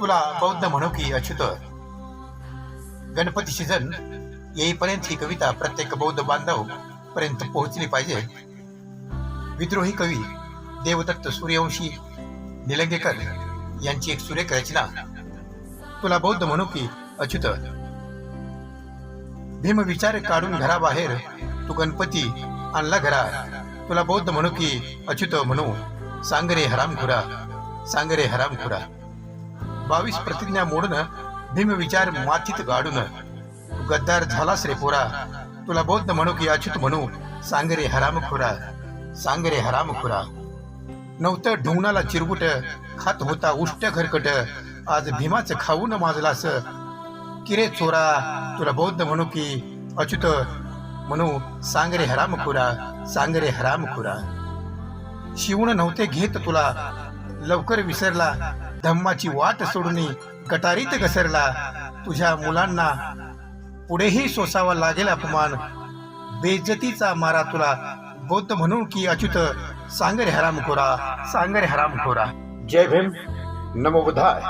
तुला बौद्ध म्हणू की अच्युत गणपती सीझन येईपर्यंत ही कविता प्रत्येक बौद्ध बांधव पर्यंत पोहोचली पाहिजे. विद्रोही कवी देवदत्त सूर्यवंशी निलंगेकर यांची एक सुरेख रचना. तुला बौद्ध म्हणू की अच्युत भीम विचार काढून घराबाहेर तू गणपती आणला घरा. तुला बौद्ध म्हणू की अच्युत म्हणू सांग रे हरामखुरा सांग रे हरामखुरा. बावीस प्रतिज्ञा मोडून भीम विचार मातीत गाडून गद्दार झालास रे पोरा. तुला बौद्ध म्हणू की अच्युत म्हणू सांग रे हरामखुरा सांग रे हरामखुरा नव्हतं ढोंगणाला चिरगुट खात होता उष्ट खरकट. आज भीमाचं खाऊन माजलास. किरे चोरा तुला बौद्ध म्हणू की अच्युत म्हणू सांग रे हरामखुरा सांग रे हरामखुरा शिवण नव्हते घेत तुला लवकर विसरला. धम्माची वाट सोडून गटारीत घसरला. तुझ्या मुलांना पुढेही सोसावा लागेल अपमान. बेइज्जतीचा मारा तुला बौद्ध म्हणून की अच्युत? सांग रे हरामखोरा. सांग रे हरामखोरा. जय भीम. नमो बुद्धाय.